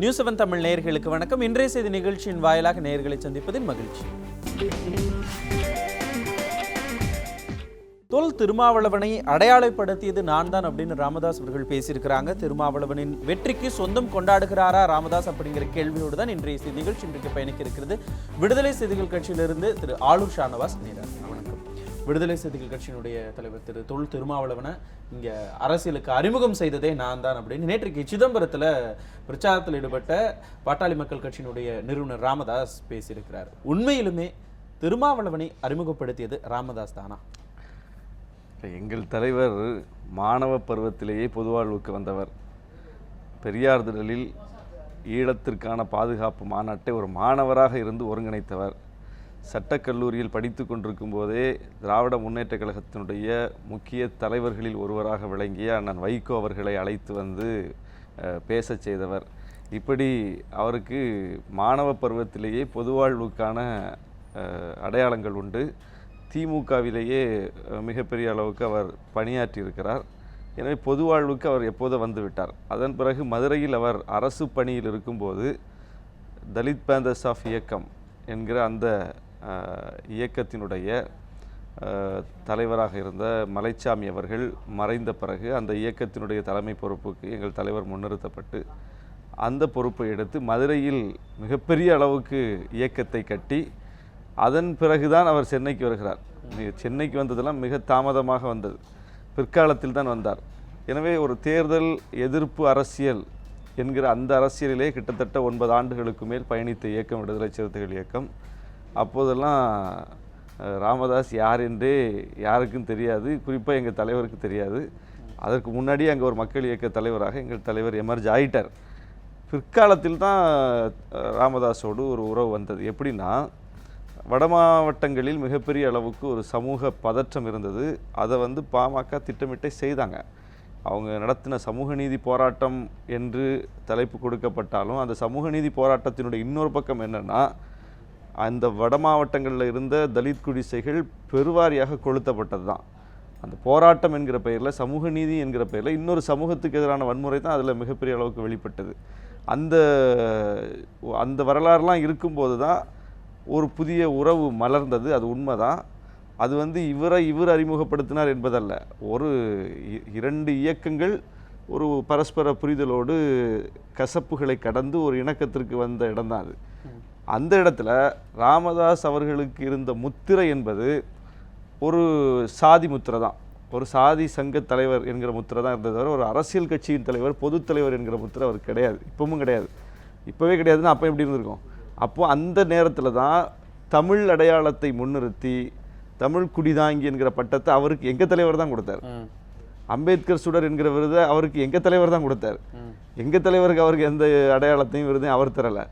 News seven Tamil நேயர்களுக்கு வணக்கம். இன்றைய செய்தி நிகழ்ச்சியின் வாயிலாக நேயர்களை சந்திப்பதில் மகிழ்ச்சி. தொல் திருமாவளவனை அடையாளப்படுத்தியது நான் தான் அப்படின்னு ராமதாஸ் அவர்கள் பேசியிருக்கிறாங்க. திருமாவளவனின் வெற்றிக்கு சொந்தம் கொண்டாடுகிறாரா ராமதாஸ் அப்படிங்கிற கேள்வியோடு தான் இன்றைய செய்தி நிகழ்ச்சி இன்றைக்கு பயணிக்க இருக்கிறது. விடுதலை செய்திகள் கட்சியிலிருந்து திரு ஆளுர் ஷானவாஸ் நேரா வணக்கம். விடுதலை செய்திகள் கட்சியினுடைய தலைவர் திரு தொல் திருமாவளவனை இங்கே அரசியலுக்கு அறிமுகம் செய்ததே நான் தான் அப்படின்னு நேற்றைக்கு சிதம்பரத்தில் பிரச்சாரத்தில் ஈடுபட்ட பாட்டாளி மக்கள் கட்சியினுடைய நிறுவனர் ராமதாஸ் பேசியிருக்கிறார். உண்மையிலுமே திருமாவளவனை அறிமுகப்படுத்தியது ராமதாஸ் தானா? எங்கள் தலைவர் மாணவ பருவத்திலேயே பொதுவாழ்வுக்கு வந்தவர். பெரியார் திடலில் ஈழத்திற்கான பாதுகாப்பு மாநாட்டை ஒரு மாணவராக இருந்து ஒருங்கிணைத்தவர். சட்டக்கல்லூரியில் படித்து கொண்டிருக்கும் போதே திராவிட முன்னேற்ற கழகத்தினுடைய முக்கிய தலைவர்களில் ஒருவராக விளங்கிய அண்ணன் வைகோ அவர்களை அழைத்து வந்து பேச பேசச் செய்தவர். இப்படி அவருக்கு மாணவ பருவத்திலேயே பொதுவாழ்வுக்கான அடையாளங்கள் உண்டு. திமுகவிலேயே மிகப்பெரிய அளவுக்கு அவர் பணியாற்றி இருக்கிறார் எனவே பொது வாழ்வுக்கு அவர் எப்போதோ வந்துவிட்டார் அதன் பிறகு மதுரையில் அவர் அரசு பணியில் இருக்கும்போது தலித் பேந்தர்ஸ் ஆஃப் இயக்கம் என்கிற அந்த இயக்கத்தினுடைய தலைவராக இருந்த மலைச்சாமி அவர்கள் மறைந்த பிறகு அந்த இயக்கத்தினுடைய தலைமை பொறுப்புக்கு எங்கள் தலைவர் முன்னிறுத்தப்பட்டு அந்த பொறுப்பை எடுத்து மதுரையில் மிகப்பெரிய அளவுக்கு இயக்கத்தை கட்டி அதன் பிறகுதான் அவர் சென்னைக்கு வருகிறார். சென்னைக்கு வந்ததெல்லாம் மிக தாமதமாக வந்தது. பிற்காலத்தில் தான் வந்தார். எனவே ஒரு தேர்தல் எதிர்ப்பு அரசியல் என்கிற அந்த அரசியலிலே கிட்டத்தட்ட ஒன்பது ஆண்டுகளுக்கு மேல் பயணித்த இயக்கம் விடுதலை சிறுத்தைகள் இயக்கம். அப்போதெல்லாம் ராமதாஸ் யார் என்றே யாருக்கும் தெரியாது. குறிப்பாக எங்கள் தலைவருக்கு தெரியாது. அதற்கு முன்னாடியே அங்கே ஒரு மக்கள் இயக்க தலைவராக எங்கள் தலைவர் எமர்ஜ் ஆயிட்டார். பிற்காலத்தில் தான் ராமதாஸோடு ஒரு உறவு வந்தது. எப்படின்னா வட மாவட்டங்களில் மிகப்பெரிய அளவுக்கு ஒரு சமூக பதற்றம் இருந்தது. அதை வந்து பாமக திட்டமிட்டே செய்தாங்க. அவங்க நடத்தின சமூக நீதி போராட்டம் என்று தலைப்பு கொடுக்கப்பட்டாலும் அந்த சமூக நீதி போராட்டத்தினுடைய இன்னொரு பக்கம் என்னென்னா அந்த வட மாவட்டங்களில் இருந்த தலித் குடிசைகள் பெருவாரியாக கொளுத்தப்பட்டது தான் அந்த போராட்டம் என்கிற பெயரில் சமூக நீதி என்கிற பெயரில் இன்னொரு சமூகத்துக்கு எதிரான வன்முறை தான் அதில் மிகப்பெரிய அளவுக்கு வெளிப்பட்டது. அந்த அந்த வரலாறுலாம் இருக்கும்போது தான் ஒரு புதிய உறவு மலர்ந்தது. அது உண்மை தான் அது வந்து இவரை இவர் அறிமுகப்படுத்தினார் என்பதல்ல. ஒரு இ- இரண்டு இயக்கங்கள் ஒரு பரஸ்பர புரிதலோடு கசப்புகளை கடந்து ஒரு இணக்கத்திற்கு வந்த இடம்தான் அது. அந்த இடத்துல ராமதாஸ் அவர்களுக்கு இருந்த முத்திரை என்பது ஒரு சாதி முத்திரை தான். ஒரு சாதி சங்க தலைவர் என்கிற முத்திரை தான் இருந்தது தவிர ஒரு அரசியல் கட்சியின் தலைவர் பொதுத் தலைவர் என்கிற முத்திரை அவர் கிடையாது. இப்பவும் கிடையாது. இப்போவே கிடையாதுன்னா அப்போ எப்படி இருந்திருக்கும்? அப்போ அந்த நேரத்தில் தான் தமிழ் அடையாளத்தை முன்னிறுத்தி தமிழ் குடிதாங்கி என்கிற பட்டத்தை அவருக்கு எங்கள் தலைவர் தான் கொடுத்தார். அம்பேத்கர் சுடர் என்கிற விருதை அவருக்கு எங்கள் தலைவர் தான் கொடுத்தார். எங்கள் தலைவருக்கு அவருக்கு எந்த அடையாளத்தையும் விருதையும் அவர் தரலை.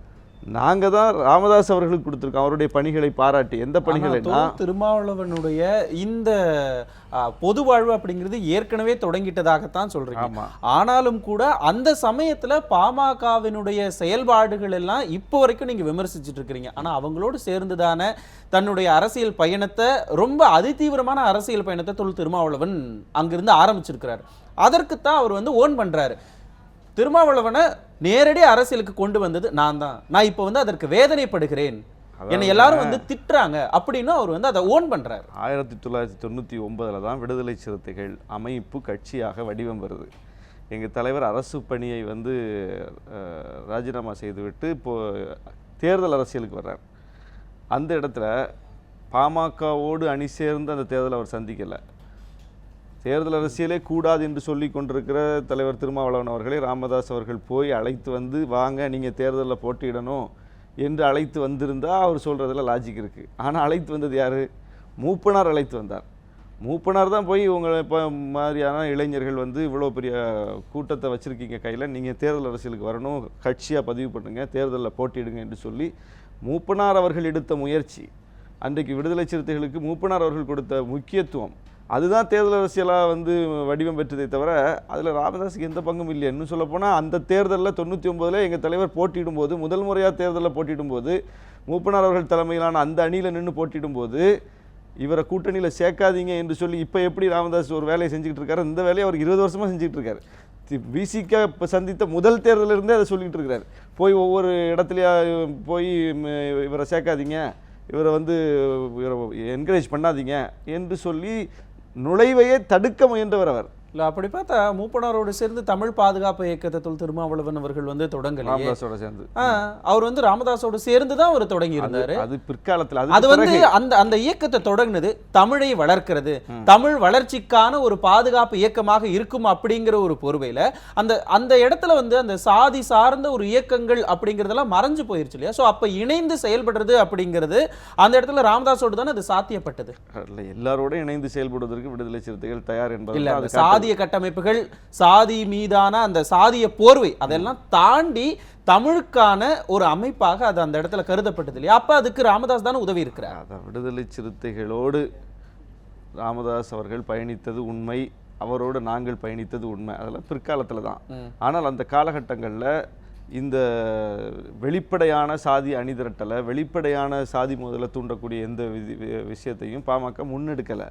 நாங்கள் தான் ராமதாஸ் அவர்களுக்கு கொடுத்துருக்கோம். அவருடைய பணிகளை பாராட்டி. எந்த தொல் திருமாவளவனுடைய இந்த பொது வாழ்வு அப்படிங்கிறது ஏற்கனவே தொடங்கிட்டதாகத்தான் சொல்றீங்க. ஆனாலும் கூட அந்த சமயத்துல பாமகவினுடைய செயல்பாடுகள் எல்லாம் இப்போ வரைக்கும் நீங்க விமர்சிச்சுட்டு இருக்கிறீங்க. ஆனா அவங்களோடு சேர்ந்துதானே தன்னுடைய அரசியல் பயணத்தை ரொம்ப அதிதீவிரமான அரசியல் பயணத்தை தொல் திருமாவளவன் அங்கிருந்து ஆரம்பிச்சிருக்கிறார். அதற்குத்தான் அவர் வந்து ஓன் பண்றாரு. திருமாவளவனை நேரடி அரசியலுக்கு கொண்டு வந்தது நான் தான். நான் இப்போ வந்து அதற்கு வேதனைப்படுகிறேன். என்னை எல்லாரும் வந்து திட்டுறாங்க அப்படின்னு அவர் வந்து அதை ஓன் பண்றாரு. ஆயிரத்தி தொள்ளாயிரத்தி தொண்ணூற்றி ஒன்பதில் தான் விடுதலை சிறுத்தைகள் அமைப்பு கட்சியாக வடிவம் வருது. எங்கள் தலைவர் அரசு பணியை வந்து ராஜினாமா செய்துவிட்டு இப்போ தேர்தல் அரசியலுக்கு வர்றார். அந்த இடத்துல பாமகவோடு அணி சேர்ந்து அந்த தேர்தலை அவர் சந்திக்கலை. தேர்தல் அரசியலே கூடாது என்று சொல்லி கொண்டிருக்கிற தலைவர் திருமாவளவன் அவர்களை ராமதாஸ் அவர்கள் போய் அழைத்து வந்து வாங்க நீங்கள் தேர்தலில் போட்டியிடணும் என்று அழைத்து வந்திருந்தால் அவர் சொல்கிறதுல லாஜிக் இருக்குது ஆனால் அழைத்து வந்தது யார்? மூப்பனார் அழைத்து வந்தார். மூப்பனார் தான் போய் உங்களை இப்போ மாதிரியான இளைஞர்கள் வந்து இவ்வளோ பெரிய கூட்டத்தை வச்சுருக்கீங்க கையில் நீங்கள் தேர்தல் அரசியலுக்கு வரணும் கட்சியாக பதிவு பண்ணுங்க தேர்தலில் போட்டியிடுங்க என்று சொல்லி மூப்பனார் அவர்கள் எடுத்த முயற்சி அன்றைக்கு விடுதலை சிறுத்தைகளுக்கு மூப்பனார் அவர்கள் கொடுத்த முக்கியத்துவம் அதுதான் தேர்தல் அரசியலாக வந்து வடிவம் பெற்றதை தவிர அதில் ராமதாஸுக்கு எந்த பங்கும் இல்லை. இன்னும் சொல்லப்போனால் அந்த தேர்தலில் தொண்ணூற்றி ஒம்பதில் எங்கள் தலைவர் போட்டியிடும்போது முதல் முறையாக தேர்தலில் போட்டியிடும்போது மூப்பனார் அவர்கள் தலைமையிலான அந்த அணியில் நின்று போட்டியிடும்போது இவரை கூட்டணியில் சேர்க்காதீங்க என்று சொல்லி இப்போ எப்படி ராமதாஸ் ஒரு வேலையை செஞ்சுக்கிட்டு இருக்காரு? இந்த வேலையை அவர் இருபது வருஷமாக செஞ்சுக்கிட்டு இருக்காரு. விசிக இப்போ சந்தித்த முதல் தேர்தலில் இருந்தே அதை சொல்லிட்டு இருக்கிறார் போய் ஒவ்வொரு இடத்துலையா போய் இவரை சேர்க்காதீங்க. இவரை வந்து இவரை என்கரேஜ் பண்ணாதீங்க என்று சொல்லி நுழைவையே தடுக்க முயன்றவர் அவர். இல்ல அப்படி பார்த்தா மூப்பனாரோடு சேர்ந்து தமிழ் பாதுகாப்பு இயக்கத்தை தொல் திருமாவளவன் அவர்கள் வந்து ராமதாஸோட சேர்ந்து. அவர் வந்து ராமதாஸோடு சேர்ந்து தான் அவர் தொடங்கி இருந்தாரு அது பிற்காலத்தில் அது வந்து அந்த அந்த இயக்கத்தை தொடங்குனது தமிழை வளர்க்கிறது. தமிழ் வளர்ச்சிக்கான ஒரு பாதுகாப்பு இயக்கமாக இருக்கும் அப்படிங்கிற ஒரு பொறுவையில அந்த அந்த இடத்துல வந்து அந்த சாதி சார்ந்த ஒரு இயக்கங்கள் அப்படிங்கிறதெல்லாம் மறைஞ்சு போயிருச்சு இல்லையா? ஸோ அப்ப இணைந்து செயல்படுறது அப்படிங்கிறது அந்த இடத்துல ராமதாஸோடு தானே அது சாத்தியப்பட்டது. இல்ல, எல்லாரோட இணைந்து செயல்படுவதற்கு விடுதலை சிறுத்தைகள் தயார் என்பது இல்ல காட்டுது. சாதிய கட்டமைப்புகள் சாதி மீதான அந்த சாதிய போர்வை அதெல்லாம் தாண்டி தமிழுக்கான ஒரு அமைப்பாக அது அந்த இடத்துல கருதப்பட்டது இல்லையா? அப்ப அதுக்கு ராமதாஸ் தானே உதவி இருக்கிறார். அதான் விடுதலை சிறுத்தைகளோடு ராமதாஸ் அவர்கள் பயணித்தது உண்மை அவரோடு நாங்கள் பயணித்தது உண்மை. அதெல்லாம் பிற்காலத்தில் தான். ஆனால் அந்த காலகட்டங்களில் இந்த வெளிப்படையான சாதி அணிதிரட்டலை வெளிப்படையான சாதி முதல்ல தூண்டக்கூடிய எந்த விஷயத்தையும் பாமக முன்னெடுக்கலை.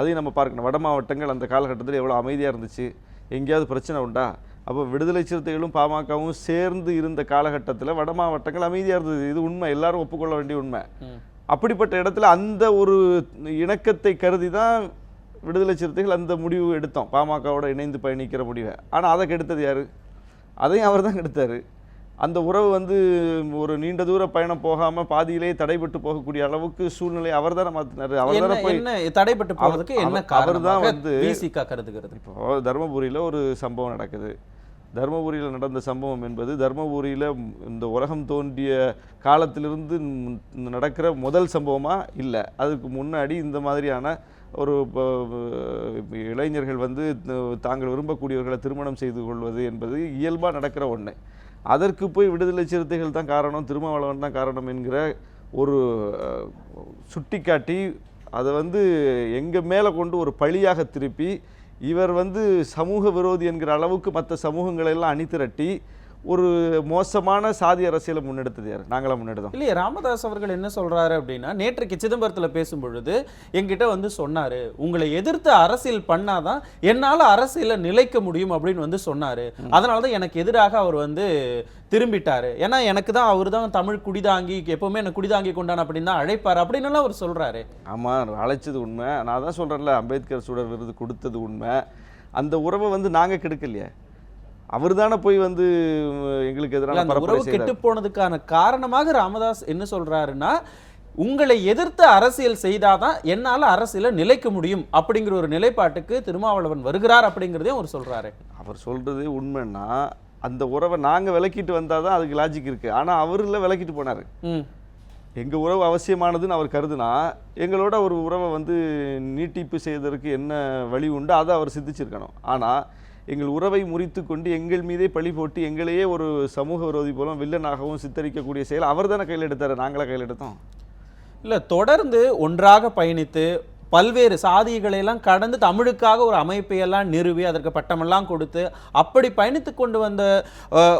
அதையும் நம்ம பார்க்கணும். வட மாவட்டங்கள் அந்த காலகட்டத்தில் எவ்வளோ அமைதியாக இருந்துச்சு? எங்கேயாவது பிரச்சனை உண்டா? அப்போ விடுதலை சிறுத்தைகளும் பாமகவும் சேர்ந்து இருந்த காலகட்டத்தில் வட மாவட்டங்கள் அமைதியாக இருந்தது. இது உண்மை. எல்லாரும் ஒப்புக்கொள்ள வேண்டிய உண்மை. அப்படிப்பட்ட இடத்துல அந்த ஒரு இணக்கத்தை கருதி தான் விடுதலை சிறுத்தைகள் அந்த முடிவு எடுத்தோம். பாமகவோட இணைந்து பயணிக்கிற முடிவை. ஆனால் அதை கெடுத்தது யாரு? அதையும் அவர் தான் கெடுத்தாரு. அந்த உறவு வந்து ஒரு நீண்ட தூர பயணம் போகாம பாதியிலேயே தடைபட்டு போகக்கூடிய அளவுக்கு சூழ்நிலை அவர் தானே மாத்தினாரு. அவர் தானே போய் போறதுக்கு அவர்- என்ன அவர் தான் வந்து- கருதுகிறது? இப்போ தருமபுரியில் ஒரு சம்பவம் நடக்குது. தருமபுரியில் நடந்த சம்பவம் என்பது தருமபுரியில் இந்த உலகம் தோன்றிய காலத்திலிருந்து நடக்கிற முதல் சம்பவமா இல்லை. அதுக்கு முன்னாடி இந்த மாதிரியான ஒரு இளைஞர்கள் வந்து தாங்கள் விரும்பக்கூடியவர்களை திருமணம் செய்து கொள்வது என்பது இயல்பாக நடக்கிற ஒன்று அதற்கு போய் விடுதலை சிறுத்தைகள் தான் காரணம் திருமாவளவன் தான் காரணம் என்கிற ஒரு சுட்டிக்காட்டி அதை வந்து எங்கள் மேலே கொண்டு ஒரு பழியாக திருப்பி இவர் வந்து சமூக விரோதி என்கிற அளவுக்கு மற்ற சமூகங்களை எல்லாம் அணிதிரட்டி ஒரு மோசமான சாதி அரசியலை முன்னெடுத்தது யார்? நாங்களா முன்னெடுத்தோம். இல்லையே ராமதாஸ் அவர்கள் என்ன சொல்றாரு அப்படின்னா நேற்றைக்கு சிதம்பரத்துல பேசும் பொழுது என்கிட்ட வந்து சொன்னாரு உங்களை எதிர்த்து அரசியல் பண்ணாதான் என்னால அரசியல நிலைக்க முடியும் அப்படின்னு வந்து சொன்னாரு. அதனாலதான் எனக்கு எதிராக அவர் வந்து திரும்பிட்டாரு. ஏன்னா எனக்கு தான் அவர் தான் தமிழ் குடிதாங்கி எப்பவுமே எனக்கு குடிதாங்கி கொண்டான் அப்படின்னு தான் அழைப்பாரு அப்படின்னு எல்லாம் அவர் சொல்றாரு. ஆமாம் அழைச்சது உண்மை. நான் தான் சொல்கிறேன்ல அம்பேத்கர் சுடர் விருது கொடுத்தது உண்மை. அந்த உறவை வந்து நாங்கள் கெடுக்கலையே. அவர் தானே போய் வந்து எங்களுக்கு எதிரான உறவு கெட்டு போனதுக்கான காரணமாக ராமதாஸ் என்ன சொல்றாருன்னா உங்களை எதிர்த்து அரசியல் செய்தாதான் என்னால அரசியல நிலைக்க முடியும் அப்படிங்கிற ஒரு நிலைப்பாட்டுக்கு திருமாவளவன் வருகிறார் அப்படிங்கிறதையும் அவர் சொல்றாரு. அவர் சொல்கிறது உண்மைன்னா அந்த உறவை நாங்கள் விலக்கிட்டு வந்தால் தான் அதுக்கு லாஜிக் இருக்குது ஆனால் அவரில் விலக்கிட்டு போனார். எங்கள் உறவு அவசியமானதுன்னு அவர் கருதுனா எங்களோட ஒரு உறவை வந்து நீட்டிப்பு செய்வதற்கு என்ன வழி உண்டு அதை அவர் சிந்திச்சிருக்கணும். ஆனால் எங்கள் உறவை முறித்து கொண்டு எங்கள் மீதே பழி போட்டு எங்களையே ஒரு சமூக விரோதி போலும் வில்லனாகவும் சித்தரிக்கக்கூடிய செயல் அவர் தானே கையில் எடுத்தார்? நாங்களாக கையில் எடுத்தோம். இல்லை தொடர்ந்து ஒன்றாக பயணித்து பல்வேறு சாதிகளை எல்லாம் கடந்து தமிழுக்காக ஒரு அமைப்பை எல்லாம் நிறுவி அதற்கு பட்டமெல்லாம் கொடுத்து அப்படி பயணித்து கொண்டு வந்த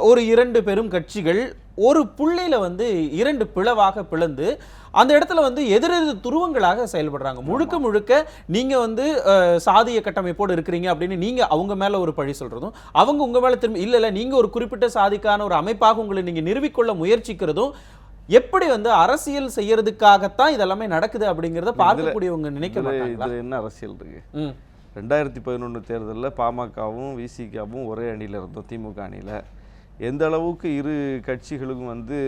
ஒரு இரண்டு பெரும் கட்சிகள் ஒரு புள்ளியில வந்து இரண்டு பிளவாக பிளந்து அந்த இடத்துல வந்து எதிரெதிர் துருவங்களாக செயல்படுறாங்க. முழுக்க முழுக்க நீங்க வந்து சாதிய கட்டமைப்போடு இருக்கிறீங்க அப்படின்னு நீங்க அவங்க மேல ஒரு பழி சொல்றதும் அவங்க உங்க மேல திரும்பி இல்ல இல்ல நீங்க ஒரு குறிப்பிட்ட சாதிக்கான ஒரு அமைப்பாக உங்களை நீங்க நிறுவிக்கொள்ள முயற்சிக்கிறதும் எப்படி வந்து அரசியல் செய்யறதுக்காகத்தான் இதெல்லாமே நடக்குது அப்படிங்கறத பார்க்கக்கூடியவங்க நினைக்க இதில் என்ன அரசியல் இருக்கு? ரெண்டாயிரத்தி பதினொன்று தேர்தலில் பாமகவும் விசிகாவும் ஒரே அணியில் இருந்தோம் திமுக அணியில். எந்த அளவுக்கு இரு கட்சிகளுக்கும் வந்து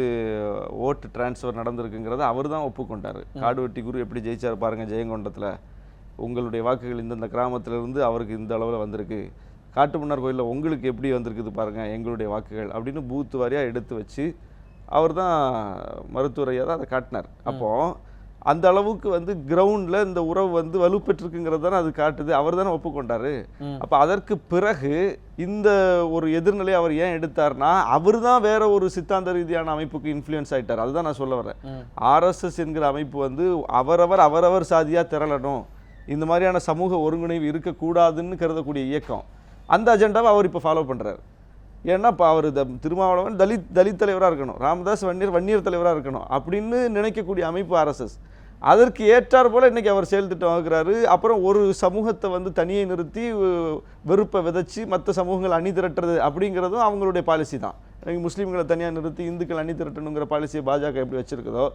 ஓட்டு டிரான்ஸ்ஃபர் நடந்திருக்குங்கிறத அவர் தான் ஒப்புக்கொண்டார். காடுவெட்டி குரு எப்படி ஜெயிச்சார் பாருங்க ஜெயங்கொண்டத்தில். உங்களுடைய வாக்குகள் இந்தந்த கிராமத்துல இருந்து அவருக்கு இந்த அளவில் வந்திருக்கு. காட்டுமன்னார் கோயிலில் உங்களுக்கு எப்படி வந்திருக்குது பாருங்க எங்களுடைய வாக்குகள் அப்படின்னு பூத்து வாரியாக எடுத்து வச்சு அவர் தான் மருத்துவரையாக தான் அதை காட்டினார். அப்போ அந்த அளவுக்கு வந்து கிரவுண்டில் இந்த உறவு வந்து வலுப்பெற்றிருக்குங்கிறது தானே அது காட்டுது. அவர் தானே ஒப்புக்கொண்டாரு. அப்போ அதற்கு பிறகு இந்த ஒரு எதிர்நிலை அவர் ஏன் எடுத்தார்னா அவர் தான் வேற ஒரு சித்தாந்த ரீதியான அமைப்புக்கு இன்ஃப்ளூயன்ஸ் ஆயிட்டார். அதுதான் நான் சொல்ல வரேன். ஆர்எஸ்எஸ் என்கிற அமைப்பு வந்து அவரவர் அவரவர் சாதியாக திரளணும். இந்த மாதிரியான சமூக ஒருங்கிணைவு இருக்கக்கூடாதுன்னு கருதக்கூடிய இயக்கம். அந்த அஜெண்டாவை அவர் இப்போ ஃபாலோ பண்றாரு. ஏன்னா இப்போ அவர் த திருமாவளவன் தலித் தலித் தலைவராக இருக்கணும். ராமதாஸ் வன்னியர் வன்னியர் தலைவராக இருக்கணும் அப்படின்னு நினைக்கக்கூடிய அமைப்பு ஆர்எஸ்எஸ் அதற்கு ஏற்றார் போல இன்னைக்கு அவர் செயல் திட்டம் வகுக்கிறாரு. அப்புறம் ஒரு சமூகத்தை வந்து தனியை நிறுத்தி வெறுப்பை விதைச்சி மற்ற சமூகங்கள் அணி திரட்டுறது அப்படிங்கிறதும் அவங்களுடைய பாலிசி தான். முஸ்லீம்களை தனியாக நிறுத்தி இந்துக்கள் அணி திரட்டணுங்கிற பாலிசியை பாஜக எப்படி வச்சிருக்குதோ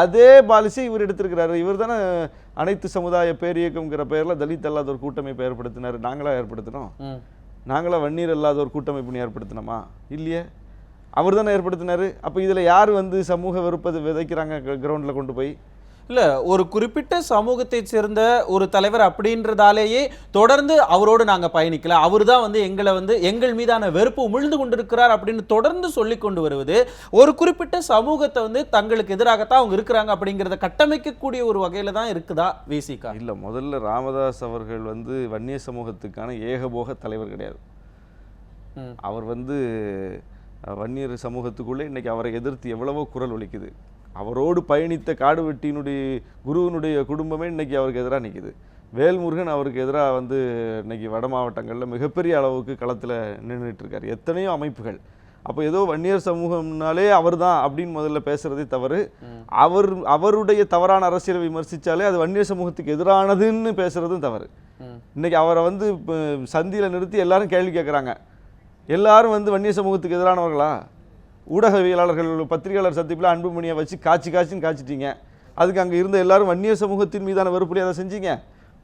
அதே பாலிசி இவர் எடுத்திருக்கிறாரு. இவர் தானே அனைத்து சமுதாய பேரியக்கம்ங்கிற பெயரில் தலித் அல்லாத ஒரு கூட்டமைப்பை ஏற்படுத்தினார். நாங்களாக ஏற்படுத்தினோம். நாங்களாம் வன்னீர் இல்லாத ஒரு கூட்டமைப்பு ஏற்படுத்தினோமா? இல்லையே. அவர் தானே ஏற்படுத்தினார். அப்போ இதில் யார் வந்து சமூக வெறுப்பது விதைக்கிறாங்க கிரவுண்டில் கொண்டு போய்? இல்ல ஒரு குறிப்பிட்ட சமூகத்தை சேர்ந்த ஒரு தலைவர் அப்படின்றதாலேயே தொடர்ந்து அவரோடு நாங்க பயணிக்கல. அவர் தான் வந்து எங்களை வந்து எங்கள் மீதான வெறுப்பு உமிழ்ந்து கொண்டிருக்கிறார் அப்படின்னு தொடர்ந்து சொல்லி கொண்டு வருவது ஒரு குறிப்பிட்ட சமூகத்தை வந்து தங்களுக்கு எதிராகத்தான் அவங்க இருக்கிறாங்க அப்படிங்கிறத கட்டமைக்கக்கூடிய ஒரு வகையில தான் இருக்குதா விசிகா இல்லை முதல்ல ராமதாஸ் அவர்கள் வந்து வன்னிய சமூகத்துக்கான ஏகபோக தலைவர் கிடையாது. அவர் வந்து வன்னியர் சமூகத்துக்குள்ளே இன்னைக்கு அவரை எதிர்த்து எவ்வளவோ குரல் ஒலிக்குது. அவரோடு பயணித்த காடுவெட்டியினுடைய குருவினுடைய குடும்பமே இன்னைக்கு அவருக்கு எதிராக நிற்குது வேல்முருகன் அவருக்கு எதிராக வந்து இன்னைக்கு வட மாவட்டங்களில் மிகப்பெரிய அளவுக்கு களத்தில் நின்றுட்டு இருக்காரு எத்தனையோ அமைப்புகள். அப்போ ஏதோ வன்னியர் சமூகம்னாலே அவர் தான் அப்படின்னு முதல்ல பேசுறதே தவறு. அவர் அவருடைய தவறான அரசியலை விமர்சித்தாலே அது வன்னியர் சமூகத்துக்கு எதிரானதுன்னு பேசுறதும் தவறு. ம். இன்னைக்கு அவரை வந்து சந்தியில் நிறுத்தி எல்லாரும் கேள்வி கேட்குறாங்க எல்லாரும் வந்து வன்னிய சமூகத்துக்கு எதிரானவர்களா? ஊடகவியலாளர்கள் பத்திரிகையாளர் சந்திப்பில் அன்புமணியை வச்சு காய்ச்சி காய்ச்சின்னு காய்ச்சிட்டீங்க. அதுக்கு அங்கே இருந்த எல்லாரும் வன்னிய சமூகத்தின் மீதான வெறுப்புலையை அதை செஞ்சீங்க?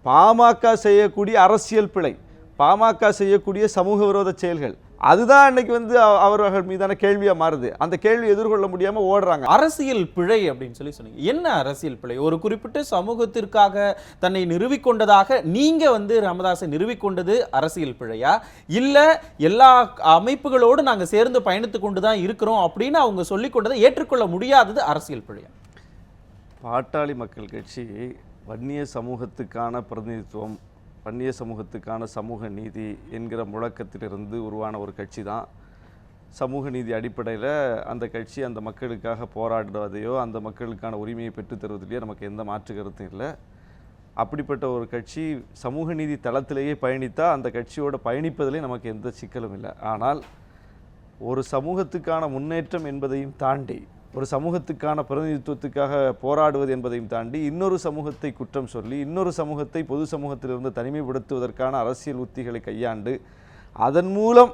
பாமக செய்யக்கூடிய அரசியல் பிழை பாமக செய்யக்கூடிய சமூக விரோத செயல்கள் அதுதான் இன்னைக்கு வந்து அவ- அவர்கள் மீதான கேள்வியா மாறுது. அந்த கேள்வி எதிர்கொள்ள முடியாம ஓடுறாங்க. அரசியல் பிழை அப்படின்னு சொல்லி சொன்னீங்க. என்ன அரசியல் பிழை? ஒரு குறிப்பிட்ட சமூகத்திற்காக தன்னை நிறுவிக்கொண்டதாக நீங்க வந்து ராமதாஸை நிறுவிக்கொண்டது அரசியல் பிழையா? இல்ல எல்லா அமைப்புகளோடு நாங்க சேர்ந்து பயணித்து கொண்டு தான் இருக்கிறோம் அப்படின்னு அவங்க சொல்லிக் கொண்டதை ஏற்றுக்கொள்ள முடியாதது அரசியல் பிழையா? பாட்டாளி மக்கள் கட்சி வன்னிய சமூகத்துக்கான பிரதிநிதித்துவம் வன்னிய சமூகத்துக்கான சமூக நீதி என்கிற முழக்கத்திலிருந்து உருவான ஒரு கட்சி தான். சமூக நீதி அடிப்படையில் அந்த கட்சி அந்த மக்களுக்காக போராடுவதையோ அந்த மக்களுக்கான உரிமையை பெற்றுத்தருவதிலேயோ நமக்கு எந்த மாற்று கருத்தும் இல்லை. அப்படிப்பட்ட ஒரு கட்சி சமூக நீதி தளத்திலேயே பயணித்தால் அந்த கட்சியோட பயணிப்பதிலே நமக்கு எந்த சிக்கலும் இல்லை. ஆனால் ஒரு சமூகத்துக்கான முன்னேற்றம் என்பதையும் தாண்டி ஒரு சமூகத்துக்கான பிரதிநிதித்துவத்துக்காக போராடுவது என்பதையும் தாண்டி இன்னொரு சமூகத்தை குற்றம் சொல்லி இன்னொரு சமூகத்தை பொது சமூகத்திலிருந்து தனிமைப்படுத்துவதற்கான அரசியல் உத்திகளை கையாண்டு அதன் மூலம்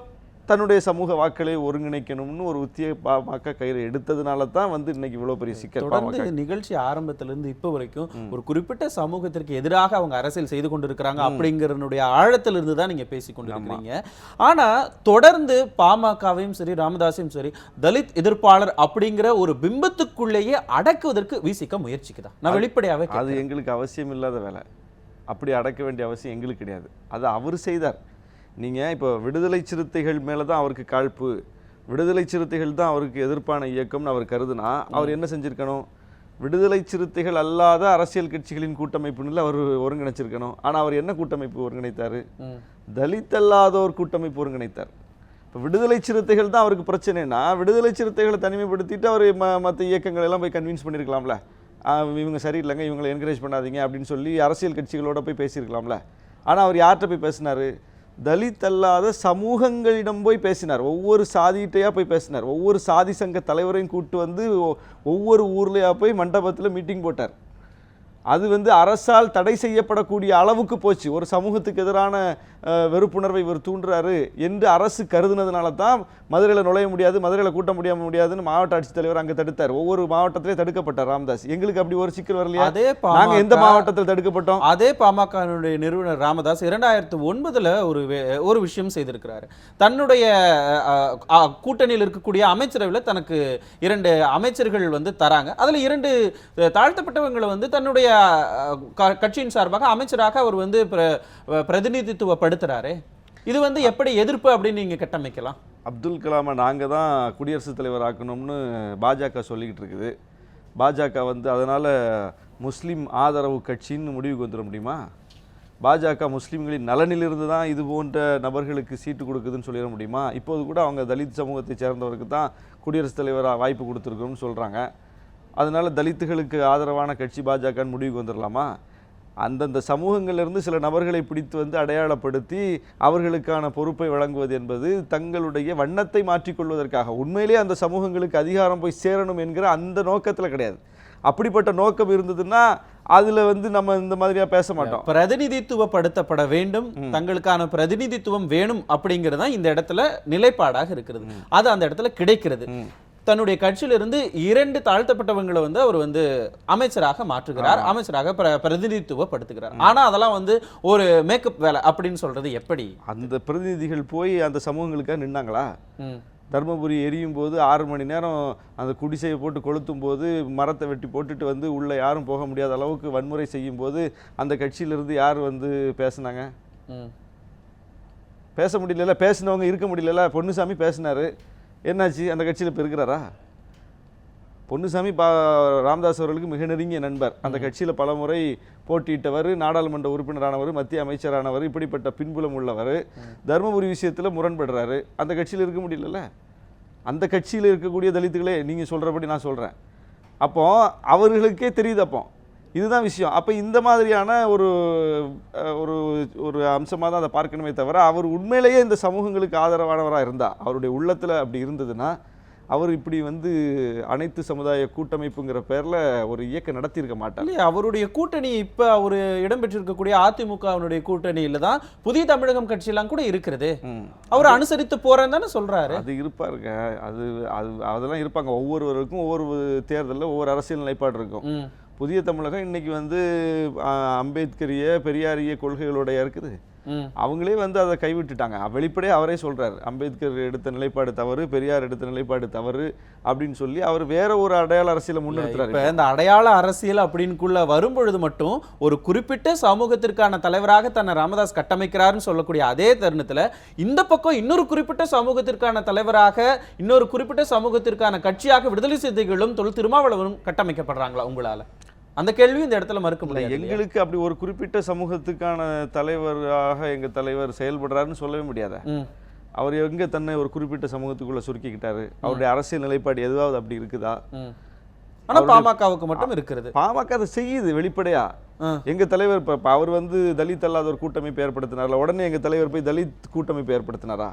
தன்னுடைய சமூக வாக்களை ஒருங்கிணைக்கணும்னு ஒரு உத்தியை பாமக கையில் எடுத்ததுனால தான் வந்து இன்னைக்கு இவ்வளோ பெரிய சிக்கல் தொடர்ந்து நிகழ்ச்சி ஆரம்பத்துல இருந்து இப்போ வரைக்கும் ஒரு குறிப்பிட்ட சமூகத்திற்கு எதிராக அவங்க அரசியல் செய்து கொண்டிருக்கிறாங்க அப்படிங்கறனுடைய ஆழத்துல இருந்து தான் நீங்க பேசி கொண்டிருக்கிறீங்க. ஆனா தொடர்ந்து பாமகவையும் சரி ராமதாஸையும் சரி தலித் எதிர்ப்பாளர் அப்படிங்கிற ஒரு பிம்பத்துக்குள்ளேயே அடக்குவதற்கு வீசிக்க முயற்சிக்குதா? நான் வெளிப்படையாவே அது எங்களுக்கு அவசியம் இல்லாத வேலை. அப்படி அடக்க வேண்டிய அவசியம் எங்களுக்கு கிடையாது. அது அவர் செய்தார். நீங்கள் இப்போ விடுதலை சிறுத்தைகள் மேலே தான் அவருக்கு காழ்ப்பு. விடுதலை சிறுத்தைகள் தான் அவருக்கு எதிர்ப்பான இயக்கம்னு அவர் கருதுனா அவர் என்ன செஞ்சிருக்கணும்? விடுதலை சிறுத்தைகள் அல்லாத அரசியல் கட்சிகளின் கூட்டமைப்புன்னு அவர் ஒருங்கிணைச்சிருக்கணும். ஆனால் அவர் என்ன கூட்டமைப்பு ஒருங்கிணைத்தார். தலித் அல்லாதோர் கூட்டமைப்பு ஒருங்கிணைத்தார். இப்போ விடுதலை சிறுத்தைகள் தான் அவருக்கு பிரச்சனைனா விடுதலை சிறுத்தைகளை தனிமைப்படுத்திட்டு அவர் ம மற்ற இயக்கங்கள் எல்லாம் போய் கன்வின்ஸ் பண்ணியிருக்கலாம்ல இவங்க சரியில்லைங்க இவங்களை என்கரேஜ் பண்ணாதீங்க அப்படின்னு சொல்லி அரசியல் கட்சிகளோட போய் பேசியிருக்கலாம்ல. ஆனால் அவர் யார்கிட்ட போய் பேசினார்? தலித் அல்லாத சமூகங்களிடம் போய் பேசினார். ஒவ்வொரு சாதிகிட்டையாக போய் பேசினார். ஒவ்வொரு சாதி சங்க தலைவரையும் கூட்டு வந்து ஒவ்வொரு ஊர்லேயா போய் மண்டபத்தில் மீட்டிங் போட்டார். அது வந்து அரசால் தடை செய்யப்படக்கூடிய அளவுக்கு போச்சு. ஒரு சமூகத்துக்கு எதிரான வெறுப்புணர்வை இவர் தூண்டுறாரு என்று அரசு கருதுனதுனால தான் மதுரையில் நுழைய முடியாது மதுரையில் கூட்ட முடியாம முடியாதுன்னு மாவட்ட ஆட்சித்தலைவர் அங்கே தடுத்தார். ஒவ்வொரு மாவட்டத்திலே தடுக்கப்பட்டார் ராமதாஸ். எங்களுக்கு அப்படி ஒரு சிக்கல் வரலையா? அதே நாங்க எந்த மாவட்டத்தில் தடுக்கப்பட்டோம்? அதே பாமகனுடைய நிறுவனர் ராமதாஸ் இரண்டாயிரத்து ஒன்பதுல ஒரு ஒரு விஷயம் செய்திருக்கிறாரு. தன்னுடைய கூட்டணியில் இருக்கக்கூடிய அமைச்சரவையில் தனக்கு இரண்டு அமைச்சர்கள் வந்து தராங்க. அதுல இரண்டு தாழ்த்தப்பட்டவங்களை வந்து தன்னுடைய கட்சியின் சார்பாக அமைச்சராக அவர் வந்து பிர- பிரதிநிதித்துவப்படுத்துறாரு. இது வந்து எப்படி எதிர்ப்பு அப்படின்னு நீங்க கட்டமைக்கலாம்? அப்துல் கலாமை நாங்கள் தான் குடியரசுத் தலைவர் ஆக்கணும்னு பாஜக சொல்லிக்கிட்டு இருக்குது. பாஜக வந்து அதனால் முஸ்லீம் ஆதரவு கட்சின்னு முடிவுக்கு வந்துட முடியுமா? பாஜக முஸ்லீம்களின் நலனிலிருந்து தான் இது போன்ற நபர்களுக்கு சீட்டு கொடுக்குதுன்னு சொல்லிட முடியுமா? இப்போது கூட அவங்க தலித் சமூகத்தை சேர்ந்தவருக்கு தான் குடியரசுத் தலைவராக வாய்ப்பு கொடுத்துருக்கோம்னு சொல்கிறாங்க அதனால தலித்துகளுக்கு ஆதரவான கட்சி பாஜகன்னு முடிவுக்கு வந்துடலாமா அந்தந்த சமூகங்களிலிருந்து சில நபர்களை பிடித்து வந்து அடையாளப்படுத்தி அவர்களுக்கான பொறுப்பை வழங்குவது என்பது தங்களுடைய வண்ணத்தை மாற்றிக்கொள்வதற்காக. உண்மையிலேயே அந்த சமூகங்களுக்கு அதிகாரம் போய் சேரணும் என்கிற அந்த நோக்கத்தில் கிடையாது. அப்படிப்பட்ட நோக்கம் இருந்ததுன்னா அதுல வந்து நம்ம இந்த மாதிரியா பேச மாட்டோம். பிரதிநிதித்துவப்படுத்தப்பட வேண்டும். தங்களுக்கான பிரதிநிதித்துவம் வேணும் அப்படிங்கிறது தான் இந்த இடத்துல நிலைப்பாடாக இருக்கிறது. அது அந்த இடத்துல கிடைக்கிறது. தன்னுடைய கட்சியிலிருந்து இரண்டு தாழ்த்தப்பட்டவங்களை வந்து அவர் வந்து அமைச்சராக மாற்றுகிறார் அமைச்சராக பிர- பிரதிநிதித்துவப்படுத்துகிறார். ஆனா அதெல்லாம் வந்து ஒரு மேக்கப் வேலை. அப்படின்னு சொல்றது எப்படி? அந்த பிரதிநிதிகள் போய் அந்த சமூகங்களுக்காக நின்னாங்களா. தர்மபுரி எரியும் போது ஆறு மணி நேரம் அந்த குடிசையை போட்டு கொளுத்தும் போது மரத்தை வெட்டி போட்டுட்டு வந்து உள்ளே யாரும் போக முடியாத அளவுக்கு வன்முறை செய்யும் போது அந்த கட்சியிலிருந்து யார் வந்து பேசுனாங்க. பேச முடியல பேசினவங்க இருக்க முடியல பொன்னுசாமி பேசினாரு. என்னாச்சு? அந்த கட்சியில் இப்போ இருக்கிறாரா? பொன்னுசாமி பா ராமதாஸ் அவர்களுக்கு மிக நெருங்கிய நண்பர். அந்த கட்சியில் பலமுறை போட்டியிட்டவர் நாடாளுமன்ற உறுப்பினரானவர் மத்திய அமைச்சரானவர் இப்படிப்பட்ட பின்புலம் உள்ளவர் தர்மபுரி விஷயத்தில் முரண்படுறாரு. அந்த கட்சியில் இருக்க முடியலல்ல? அந்த கட்சியில் இருக்கக்கூடிய தலித்துகளே நீங்கள் சொல்கிறபடி நான் சொல்கிறேன் அப்போ அவர்களுக்கே தெரியுது அப்போ இதுதான் விஷயம். அப்போ இந்த மாதிரியான ஒரு ஒரு ஒரு அம்சமாக தான் அதை பார்க்கணுமே தவிர அவர் உண்மையிலேயே இந்த சமூகங்களுக்கு ஆதரவானவராக இருந்தா அவருடைய உள்ளத்தில் அப்படி இருந்ததுன்னா அவர் இப்படி வந்து அனைத்து சமுதாய கூட்டமைப்புங்கிற பேரில் ஒரு இயக்கம் நடத்தியிருக்க மாட்டார். இல்லையா அவருடைய கூட்டணி இப்ப அவரு இடம்பெற்றிருக்கக்கூடிய அதிமுகவினுடைய கூட்டணியில தான் புதிய தமிழகம் கட்சியெல்லாம் கூட இருக்கிறது. அவர் அனுசரித்து போறேன்னு தானே சொல்றாரு. அது இருப்பாருங்க. அது அது அதெல்லாம் இருப்பாங்க. ஒவ்வொருவருக்கும் ஒவ்வொரு தேர்தலில் ஒவ்வொரு அரசியல் நிலைப்பாடு இருக்கும். புதிய தமிழகம் இன்னைக்கு வந்து அம்பேத்கரிய பெரியாரிய கொள்கைகளோடைய இருக்குது. அவங்களே வந்து அதை கைவிட்டுட்டாங்க. வெளிப்படையே அவரே சொல்றாரு. அம்பேத்கர் எடுத்த நிலைப்பாடு தவறு பெரியார் எடுத்த நிலைப்பாடு தவறு அப்படின்னு சொல்லி அவர் வேற ஒரு அடையாள அரசியலை இப்ப முன்னிறுத்துறாரு. இந்த அடையாள அரசியல் அப்படின்னுக்குள்ள வரும்பொழுது மட்டும் ஒரு குறிப்பிட்ட சமூகத்திற்கான தலைவராக தன்னை ராமதாஸ் கட்டமைக்கிறாருன்னு சொல்லக்கூடிய அதே தருணத்துல இந்த பக்கம் இன்னொரு குறிப்பிட்ட சமூகத்திற்கான தலைவராக இன்னொரு குறிப்பிட்ட சமூகத்திற்கான கட்சியாக விடுதலை சிறுத்தைகளும் தொல் திருமாவளவனும் கட்டமைக்கப்படுறாங்களா உங்களால? அந்த கேள்வியும் இந்த இடத்துல மறுக்க முடியாது? எங்களுக்கு அப்படி ஒரு குறிப்பிட்ட சமூகத்துக்கான தலைவராக எங்க தலைவர் செயல்படுறாருன்னு சொல்லவே முடியாத. அவர் எங்க தன்னை ஒரு குறிப்பிட்ட சமூகத்துக்குள்ள சுருக்கிக்கிட்டாரு அவருடைய அரசியல் நிலைப்பாடு எதுவாவது அப்படி இருக்குதா ம். ஆனா பாமகவுக்கு மட்டும் இருக்கிறது பாமக அதை செய்யுது வெளிப்படையா. எங்க தலைவர் இப்ப அவர் வந்து தலித் அல்லாத ஒரு கூட்டமைப்பு ஏற்படுத்தினார்ல உடனே எங்க தலைவர் போய் தலித் கூட்டமைப்பு ஏற்படுத்தினாரா.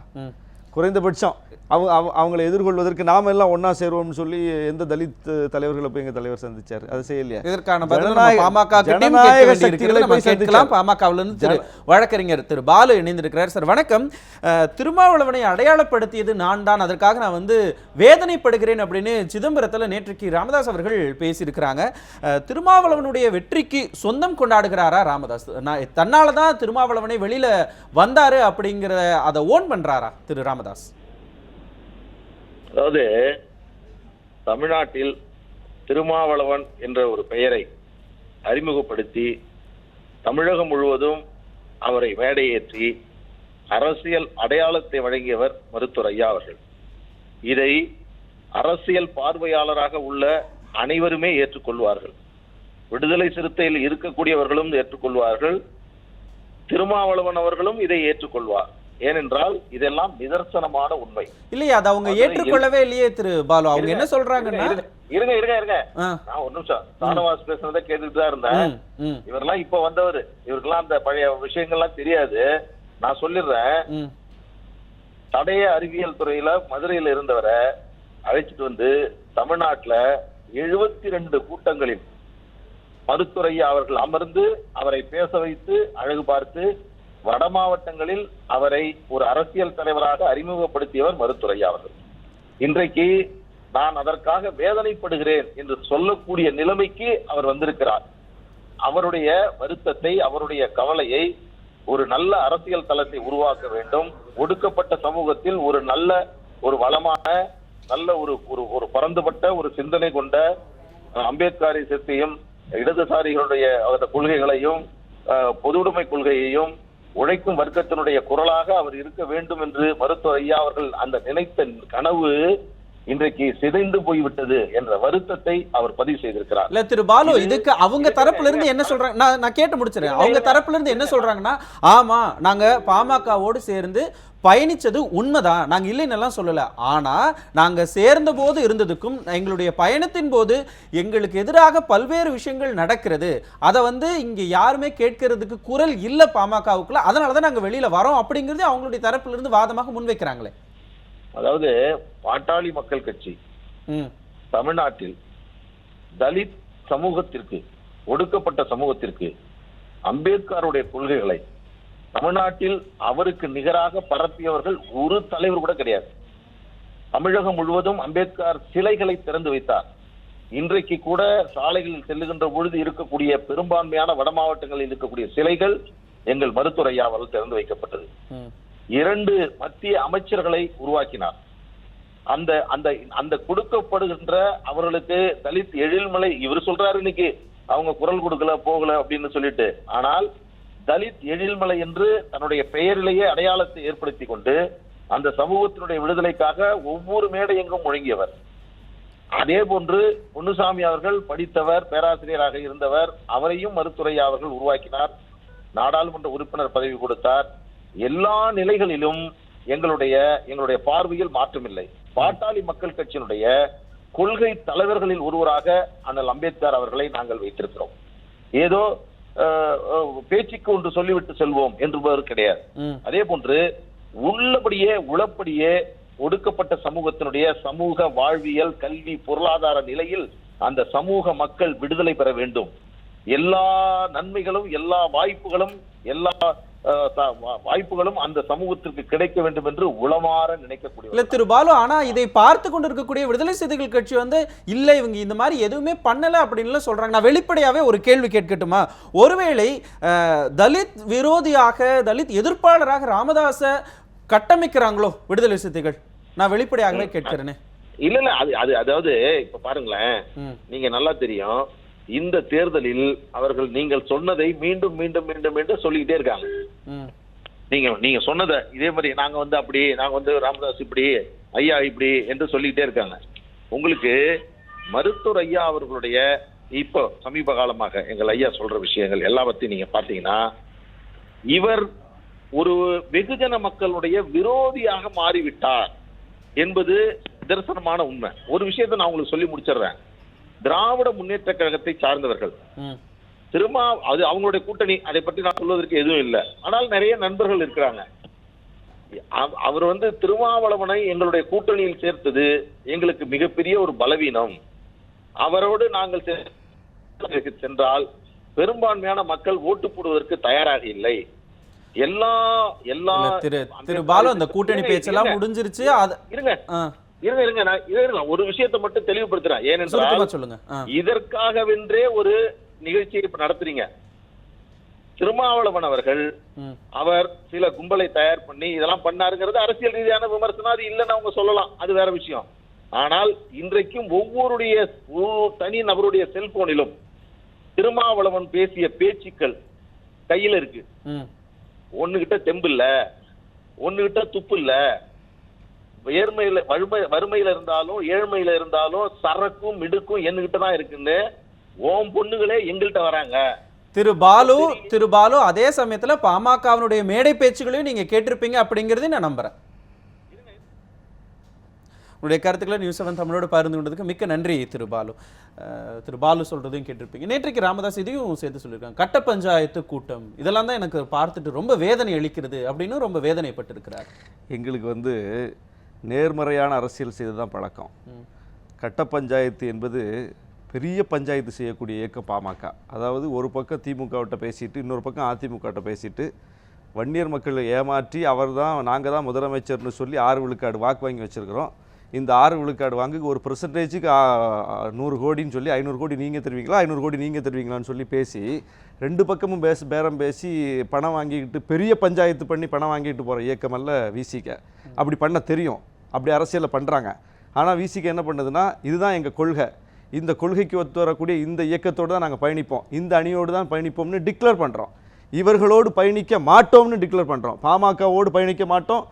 குறைந்தபட்சம் அவங்க அவ- அவங்களை எதிர்கொள்வதற்கு நாம எல்லாம் ஒண்ணா சேருவோம்னு சொல்லி எந்த தலித் தலைவர்களை போய் எங்க தலைவர் சந்திச்சாரு? அதை செய்யலையா? இதற்கான ஜனநாயக-. சக்திகளை போய் கேட்கலாம். சந்திச்சார். பாமகவுல இருந்து திரு வழக்கறிஞர் திரு பாலு இணைந்திருக்கிறார். சார் வணக்கம். திருமாவளவனை அடையாளப்படுத்தியது நான் தான். அதற்காக நான் வந்து வேதனைப்படுகிறேன் அப்படின்னு சிதம்பரத்துல நேற்றுக்கு ராமதாஸ் அவர்கள் பேசியிருக்கிறாங்க. திருமாவளவனுடைய வெற்றிக்கு சொந்தம் கொண்டாடுகிறாரா ராமதாஸ்? நான் தன்னால தான் திருமாவளவனை வெளியில வந்தாரு அப்படிங்கிற அதை ஓன் பண்றாரா திரு ராமதாஸ்? ராமதாஸ். அதாவது தமிழ்நாட்டில் திருமாவளவன் என்ற ஒரு பெயரை அறிமுகப்படுத்தி தமிழகம் முழுவதும் அவரை மேடையேற்றி அரசியல் அடையாளத்தை வழங்கியவர் மருத்துவர் ஐயா அவர்கள். இதை அரசியல் பார்வையாளராக உள்ள அனைவருமே ஏற்றுக்கொள்வார்கள். விடுதலை சிறுத்தையில் இருக்கக்கூடியவர்களும் ஏற்றுக்கொள்வார்கள். திருமாவளவன் அவர்களும் இதை ஏற்றுக்கொள்வார். ஏனென்றால் இதெல்லாம் நிதர்சனமான உண்மை. இல்லையா அதை அவங்க ஏற்றுக்கொள்ளவே இல்லையே திரு பாலு. அவங்க என்ன சொல்றாங்கன்னா? இருங்க, இருங்க இருங்க நான் ஒரு நிமிஷம். சானவாஸ் பேசுறத கேட்டுட்டு தான் இருந்தேன். இவரெல்லாம் இப்ப வந்தவர். இவருக்கெல்லாம் அந்த பழைய விஷயங்கள்லாம் தெரியாது. நான் சொல்லிடுறேன். தடய அறிவியல் துறையில மதுரையில இருந்தவரை அழைச்சிட்டு வந்து தமிழ்நாட்டுல எழுபத்தி ரெண்டு கூட்டங்களில் மருத்துவரையா அவர்கள் அமர்ந்து அவரை பேச வைத்து அழகு பார்த்து வட மாவட்டங்களில் அவரை ஒரு அரசியல் தலைவராக அறிமுகப்படுத்தியவர் மருத்துவரையா அவர்கள். இன்றைக்கு நான் அதற்காக வேதனைப்படுகிறேன் என்று சொல்லக்கூடிய நிலைமைக்கு அவர் வந்திருக்கிறார். அவருடைய வருத்தத்தை அவருடைய கவலையை ஒரு நல்ல அரசியல் தளத்தை உருவாக்க வேண்டும். ஒடுக்கப்பட்ட சமூகத்தில் ஒரு நல்ல ஒரு வளமான நல்ல ஒரு ஒரு ஒரு பரந்துபட்ட ஒரு சிந்தனை கொண்ட அம்பேத்கரை அம்பேத்கரிசத்தையும் இடதுசாரிகளுடைய அவரது கொள்கைகளையும் பொதுவுடைமை கொள்கையையும் உழைக்கும் வர்க்கத்தினுடைய குரலாக அவர் இருக்க வேண்டும் என்று மருத்துவர் ஐயா அவர்கள் அந்த நினைத்த கனவு இன்றைக்கு சிதைந்து போய்விட்டது என்ற வருத்தத்தை அவர் பதிவு செய்திருக்கிறார். இல்ல திரு பாலு இது- இதுக்கு அவங்க தரப்புல இருந்து என்ன சொல்றாங்க? நான் நான் கேட்டு முடிச்சிடுறேன். அவங்க தரப்புல இருந்து என்ன சொல்றாங்கன்னா ஆமா நாங்க பாமகவோடு சேர்ந்து பயணிச்சது உண்மைதான். நாங்க இல்லைன்னு எல்லாம் சொல்லல. ஆனா நாங்க சேர்ந்த போது இருந்ததுக்கும் எங்களுடைய பயணத்தின் போது எங்களுக்கு எதிராக பல்வேறு விஷயங்கள் நடக்கிறது. அதை வந்து இங்க யாருமே கேட்கறதுக்கு குரல் இல்ல பாமகவுக்குள்ள. அதனாலதான் நாங்க வெளியில வரோம் அப்படிங்கிறது அவங்களுடைய தரப்புல இருந்து வாதமாக முன்வைக்கிறாங்களே. அதாவது பாட்டாளி மக்கள் கட்சி தமிழ்நாட்டில் தலித் சமூகத்திற்கு ஒடுக்கப்பட்ட சமூகத்திற்கு அம்பேத்கருடைய கொள்கைகளை தமிழ்நாட்டில் அவருக்கு நிகராக பரப்பியவர்கள் ஒரு தலைவர் கூட கிடையாது. தமிழகம் முழுவதும் அம்பேத்கர் சிலைகளை திறந்து வைத்தார். இன்றைக்கு கூட சாலைகளில் செல்லுகின்ற பொழுது இருக்கக்கூடிய பெரும்பான்மையான வட மாவட்டங்களில் இருக்கக்கூடிய சிலைகள் எங்கள் மருத்துவர் ஐயா அவர்கள் திறந்து வைக்கப்பட்டது. இரண்டு மத்திய அமைச்சர்களை உருவாக்கினார். அந்த அந்த அந்த கொடுக்கப்படுகின்ற அவர்களுக்கு தலித் எழில்மலை இவர் சொல்றாரு இன்னைக்கு அவங்க குரல் கொடுக்கல போகல அப்படின்னு சொல்லிட்டு. ஆனால் தலித் எழில்மலை என்று தன்னுடைய பெயரிலேயே அடையாளத்தை ஏற்படுத்தி கொண்டு அந்த சமூகத்தினுடைய விடுதலைக்காக ஒவ்வொரு மேடை எங்கும் முழங்கியவர். அதே போன்று பொன்னுசாமி அவர்கள் படித்தவர் பேராசிரியராக இருந்தவர் அவரையும் மருத்துவரை அவர்கள் உருவாக்கினார். நாடாளுமன்ற உறுப்பினர் பதவி கொடுத்தார். எல்லா நிலைகளிலும் எங்களுடைய எங்களுடைய பார்வையில் மாற்றமில்லை. பாட்டாளி மக்கள் கட்சியினுடைய கொள்கை தலைவர்களில் ஒருவராக அண்ணல் அம்பேத்கர் அவர்களை நாங்கள் வைத்திருக்கிறோம். ஏதோ பேச்சுக்கு ஒன்று சொல்லிவிட்டு செல்வோம் என்பவர் கிடையாது. அதே போன்று உள்ளபடியே உளப்படியே ஒடுக்கப்பட்ட சமூகத்தினுடைய சமூக வாழ்வியல் கல்வி பொருளாதார நிலையில் அந்த சமூக மக்கள் விடுதலை பெற வேண்டும் எல்லா நன்மைகளும் எல்லா வாய்ப்புகளும் எல்லா வாய்ப்புகளும் அந்த சமூகத்திற்கு கிடைக்க வேண்டும் என்று உளமாற இல்ல நினைக்கக்கூடிய திரு பாலு ஆனா இதை பார்த்து கொண்டிருக்கக்கூடிய விடுதலை சிறுத்தைகள் கட்சி வந்து இல்ல இவங்க இந்த மாதிரி எதுவுமே பண்ணல அப்படின்னு சொல்றாங்க. நான் வெளிப்படையாவே ஒரு கேள்வி கேட்கட்டுமா? ஒருவேளை தலித் விரோதியாக தலித் எதிர்ப்பாளராக ராமதாஸ கட்டமைக்கிறாங்களோ விடுதலை சிறுத்தைகள்? நான் வெளிப்படையாகவே கேட்கிறேனே. இல்ல இல்ல அது அது அதாவது இப்ப பாருங்களேன். நீங்க நல்லா தெரியும். இந்த தேர்தலில் அவர்கள் நீங்கள் சொன்னதை மீண்டும் மீண்டும் மீண்டும் மீண்டும் சொல்லிக்கிட்டே இருக்காங்க. நீங்க நீங்க சொன்னதை இதே மாதிரி நாங்க வந்து அப்படி நாங்க வந்து ராமதாஸ் இப்படி ஐயா இப்படி என்று சொல்லிக்கிட்டே இருக்காங்க. உங்களுக்கு மருத்துவர் ஐயா அவர்களுடைய இப்போ சமீப காலமாக எங்கள் ஐயா சொல்ற விஷயங்கள் எல்லாவற்றையும் நீங்க பாத்தீங்கன்னா இவர் ஒரு வெகுஜன மக்களுடைய விரோதியாக மாறிவிட்டார் என்பது நிதர்சனமான உண்மை. ஒரு விஷயத்தை நான் உங்களுக்கு சொல்லி முடிச்சிடுறேன். திராவிட முன்னேற்ற கழகத்தை சார்ந்தவர்கள். திருமா அது அவங்களுடைய கூட்டணி அதை பற்றி நான் சொல்வதற்கு எதுவும் இல்லை. ஆனால் நிறைய நண்பர்கள் இருக்கிறாங்க. அவ- அவர் வந்து திருமாவளவனை எங்களுடைய கூட்டணியில் சேர்த்தது எங்களுக்கு மிகப்பெரிய ஒரு பலவீனம். அவரோடு நாங்கள் சென்றால் பெரும்பான்மையான மக்கள் ஓட்டு போடுவதற்கு தயாராக இல்லை. எல்லா எல்லா திரு பாலு அந்த கூட்டணி பேச்செல்லாம். முடிஞ்சிருச்சு. இருங்க. இருங்க இருங்க நான் இருங்க ஒரு விஷயத்தை மட்டும் தெளிவுபடுத்துறேன். ஏனென்றால் சொல்லுங்க. ஆ. இதற்காகவென்றே ஒரு நிகழ்ச்சியை இப்ப நடத்துறீங்க. திருமாவளவன் அவர்கள். அவர் சில கும்பலை தயார் பண்ணி இதெல்லாம் பண்ணாருங்கிறது அரசியல் ரீதியான விமர்சனம். அது இல்லைன்னு அவங்க சொல்லலாம். அது வேற விஷயம். ஆனால் இன்றைக்கும் ஒவ்வொருடைய தனி நபருடைய செல்போனிலும் திருமாவளவன் பேசிய பேச்சுக்கள் கையில இருக்கு. ம். ஒண்ணுகிட்ட தெம்பு இல்ல ஒண்ணுகிட்ட துப்பு இல்ல ஏழ்மையில வறுமை வறுமையில இருந்தாலும் ஏழ்மையில இருந்தாலும் சரக்கும் மிடுக்கும் என்கிட்ட தான் இருக்குன்னு ஓம் பொண்ணுகளே எங்கள்கிட்ட வராங்க. திரு பாலு திரு பாலு அதே சமயத்துல பாமகவினுடைய மேடை பேச்சுகளையும் நீங்க கேட்டிருப்பீங்க அப்படிங்கறதையும் நான் நம்புறேன். உங்களுடைய கருத்துக்களை நியூஸ் செவன் தமிழோடு பகிர்ந்து கொண்டதுக்கு மிக்க நன்றி திரு பாலு. திரு பாலு சொல்றதையும் கேட்டிருப்பீங்க. நேற்றைக்கு ராமதாஸ் இதையும் சேர்த்து சொல்லியிருக்காங்க. கட்ட பஞ்சாயத்து கூட்டம் இதெல்லாம் தான் எனக்கு பார்த்துட்டு ரொம்ப வேதனை அளிக்கிறது அப்படின்னு ரொம்ப வேதனைப்பட்டிருக்கிறார். எங்களுக்கு வந்து நேர்மறையான அரசியல் செய்து தான் பழக்கம். கட்ட பஞ்சாயத்து என்பது பெரிய பஞ்சாயத்து செய்யக்கூடிய இயக்கம் பாமக. அதாவது ஒரு பக்கம் திமுகவிட்ட பேசிட்டு இன்னொரு பக்கம் அதிமுகவிட்ட பேசிட்டு வன்னியர் மக்களை ஏமாற்றி அவர் தான் நாங்கள் தான் முதலமைச்சர்னு சொல்லி ஆறு விழுக்காடு வாக்கு வாங்கி வச்சுருக்கிறோம். இந்த ஆறு விழுக்காடு வாங்கி ஒரு பெர்சன்டேஜுக்கு நூறு கோடின்னு சொல்லி ஐநூறு கோடி நீங்கள் தருவீங்களா ஐநூறு கோடி நீங்கள் தருவீங்களான்னு சொல்லி பேசி ரெண்டு பக்கமும் பேச பேரம் பேசி பணம் வாங்கிக்கிட்டு பெரிய பஞ்சாயத்து பண்ணி பணம் வாங்கிட்டு போகிற இயக்கம் அல்ல விசிக அப்படி பண்ண தெரியும். அப்படி அரசியலில் பண்ணுறாங்க ஆனால் விசிக்கு என்ன பண்ணுதுன்னா இதுதான் எங்கள் கொள்கை. இந்த கொள்கைக்கு ஒத்து வரக்கூடிய இந்த இயக்கத்தோடு தான் நாங்கள் பயணிப்போம். இந்த அணியோடு தான் பயணிப்போம்னு டிக்ளேர் பண்ணுறோம் இவர்களோடு பயணிக்க மாட்டோம்னு டிக்ளேர் பண்ணுறோம் பாமகவோடு பயணிக்க மாட்டோம்.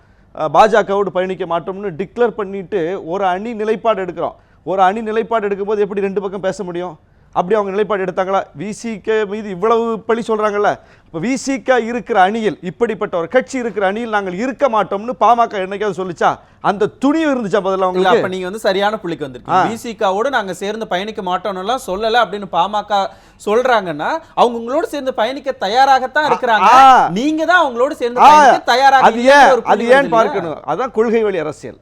பாஜகவோடு பயணிக்க மாட்டோம்னு டிக்ளேர் பண்ணிவிட்டு ஒரு அணி நிலைப்பாடு எடுக்கிறோம். ஒரு அணி நிலைப்பாடு எடுக்கும்போது எப்படி ரெண்டு பக்கம் பேச முடியும்? அப்படி அவங்க நிலைப்பாடு எடுத்தாங்களா? விசிக மீது இவ்வளவு பழி சொல்கிறாங்கல்ல இப்போ விசிக இருக்கிற அணியில் இப்படிப்பட்ட ஒரு கட்சி இருக்கிற அணியில் நாங்கள் இருக்க மாட்டோம்னு பாமக என்னைக்காவது சொல்லிச்சா? அந்த துணிவு இருந்துச்சா பதில் அவங்களுக்கு? அப்ப நீங்க வந்து சரியான புள்ளிக்கு வந்திருக்கீங்க. பிசிகாவோட நாங்க சேர்ந்து பயணிக்க மாட்டோம்னுலாம் சொல்லல அப்படின்னு பாமக சொல்றாங்கன்னா அவங்க உங்களோட சேர்ந்து பயணிக்க தயாராகத்தான் இருக்கிறாங்க. நீங்க தான் அவங்களோட சேர்ந்து தயாராக அது ஏன் அது ஏன்? பார்க்கணும்? அதான் கொள்கை வழி அரசியல்.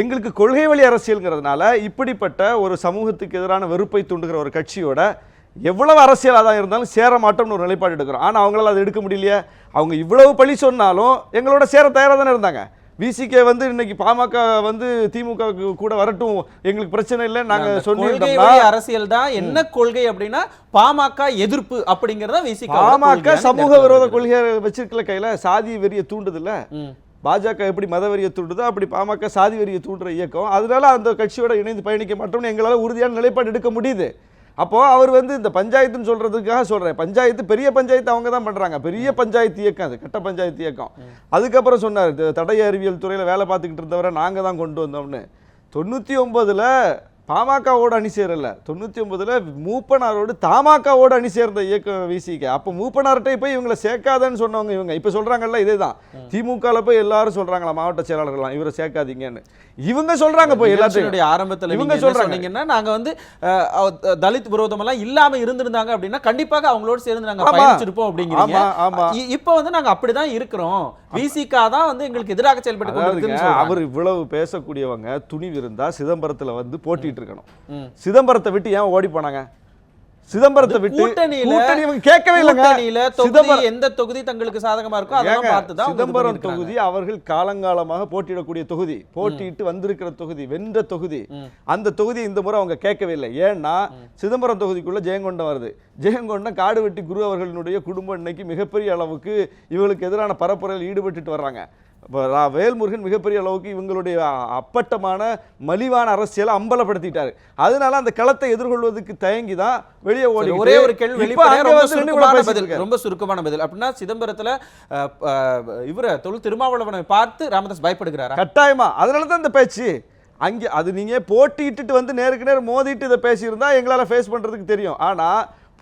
எங்களுக்கு கொள்கை வழி அரசியல்ங்கிறதுனால இப்படிப்பட்ட ஒரு சமூகத்துக்கு எதிரான வெறுப்பை தூண்டுகிற ஒரு கட்சியோட எவ்வளவு அரசியல் ஆதாயம் இருந்தாலும் சேர மாட்டோம்னு ஒரு நிலைப்பாடு எடுக்கிறோம். ஆனால் அவங்களால அதை எடுக்க முடியலையே. அவங்க இவ்வளவு பழி சொன்னாலும் எங்களோட சேர தயாராக தானே இருந்தாங்க. விசிகே வந்து இன்னைக்கு பாமக வந்து திமுக கூட வரட்டும் எங்களுக்கு பிரச்சனை இல்லை நாங்க வழி அரசியல் தான். என்ன கொள்கை அப்படின்னா பாமக எதிர்ப்பு அப்படிங்கறத விசிக பாமக சமூக விரோத கொள்கை வச்சிருக்கல கையில சாதி வெறியை தூண்டுதுல்ல. ம். பாஜக எப்படி மத வெறியை தூண்டுதோ அப்படி பாமக சாதி வெறியை தூண்டுற இயக்கம். அதனால அந்த கட்சியோட இணைந்து பயணிக்க மாட்டோம்னு எங்களால உறுதியான நிலைப்பாடு எடுக்க முடியுது. அப்போ அவர் வந்து இந்த பஞ்சாயத்துன்னு சொல்றதுக்காக சொல்றேன். பஞ்சாயத்து பெரிய பஞ்சாயத்து அவங்க தான் பண்றாங்க. பெரிய பஞ்சாயத்து இயக்கம் அது கட்ட பஞ்சாயத்து இயக்கம். அதுக்கப்புறம் சொன்னார் தடய அறிவியல் துறையில வேலை பார்த்துக்கிட்டு இருந்தவரை நாங்க தான் கொண்டு வந்தோம்னு. தொண்ணூத்தி ஒன்பதுல பாமகவோட அணி சேரல. தொண்ணூத்தி ஒன்பதுல மூப்பனாரோடு தமாகவோட அணி சேர்ந்த இயக்கம் விசிக அப்போ மூப்பனார்கிட்ட போய் இவங்களை சேர்க்காதன்னு சொன்னவங்க இவங்க. இப்ப சொல்றாங்கல்ல இதேதான். திமுகல போய் எல்லாரும் சொல்றாங்களா மாவட்ட செயலாளர்கள்லாம் இவரை சேர்க்காதீங்கன்னு. இவங்க சொல்றாங்க போய் எல்லாத்தையும். ஆரம்பத்துல இவங்க இவங்க என்ன சொல்றாங்க. சொன்னீங்கன்னா நாங்க வந்து தலித் விரோதம் எல்லாம் இல்லாம இருந்திருந்தாங்க அப்படின்னா கண்டிப்பாக அவங்களோட சேர்ந்து நாங்க ஆமா. பயணிச்சிருப்போம் அப்படிங்கிறீங்க. இப்ப வந்து நாங்க அப்படிதான் இருக்கிறோம். விசிகா தான் வந்து எங்களுக்கு எதிராக செயல்பட்டு. அவர் இவ்வளவு பேசக்கூடியவங்க துணிவு இருந்தா சிதம்பரத்துல வந்து போட்டிட்டு இருக்கணும். சிதம்பரத்தை விட்டு ஏன் ஓடி போனாங்க சிதம்பரத்தை விட்டு கூட்டணியில கேட்கவே இல்லைங்க. சிதம்பரம் எந்த தொகுதி தங்களுக்கு சாதகமா இருக்கோ அதெல்லாம் பார்த்து தான் சிதம்பரம். தொகுதி அவர்கள் காலங்காலமாக போட்டியிடக்கூடிய தொகுதி போட்டியிட்டு வந்திருக்கிற தொகுதி வென்ற தொகுதி. அந்த தொகுதி இந்த முறை அவங்க கேட்கவே இல்லை. ஏன்னா சிதம்பரம் தொகுதிக்குள்ள ஜெயங்கொண்டம் வருது. ஜெயங்கொண்டம் காடுவெட்டி குரு அவர்களினுடைய குடும்பம் இன்னைக்கு மிகப்பெரிய அளவுக்கு இவங்களுக்கு எதிரான பரப்புரையில் ஈடுபட்டுட்டு வர்றாங்க. வேல்முருகன் மிகப்பெரிய அளவுக்கு இவங்களுடைய அப்பட்டமான மலிவான அரசியலை அம்பலப்படுத்திட்டாரு. அதனால அந்த களத்தை எதிர்கொள்வதற்கு தயங்கி தான் வெளியே ஓடி ஒரே ஒரு கேள்வி ரொம்ப சுருக்கமான பதில் அப்படின்னா சிதம்பரத்துல இவர தொழில் திருமாவளவனை பார்த்து ராமதாஸ் பயப்படுகிறாரா? கட்டாயமா. அதனால தான் இந்த பேச்சு. அங்கே அது நீங்க போட்டியிட்டுட்டு வந்து நேருக்கு நேர் மோதிட்டு இதை பேசியிருந்தா எங்களால ஃபேஸ் பண்றதுக்கு தெரியும். ஆனா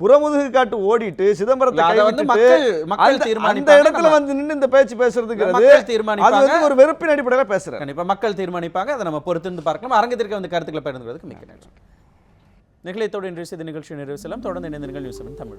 புறமுதுகு காட்டு ஓடிட்டு சிதம்பரத்தை வந்து மக்கள் மக்கள் அந்த- அந்த தீர்மானிப்பாங்க. இடத்துல வந்து நின்னு இந்த பேச்சு பேசுறதுங்கிறது அது தீர்மானிப்பாங்க. வந்து ஒரு வெறுப்பின் அடிப்படையில பேசுறேன் கண்டிப்பா மக்கள் தீர்மானிப்பாங்க. அதை நம்ம பொறுத்திருந்து பார்க்கலாம். அரங்கத்திற்கு வந்து கருத்துக்களை பகிர்ந்துக்கிறதுக்கு மிக்க நன்றி. நிகழ்ச்சியோடு இன்றைய செய்தி நிகழ்ச்சி நிறைவு செல்லும் தொடர்ந்து இணைந்த நிகழ்ச்சி தமிழ்.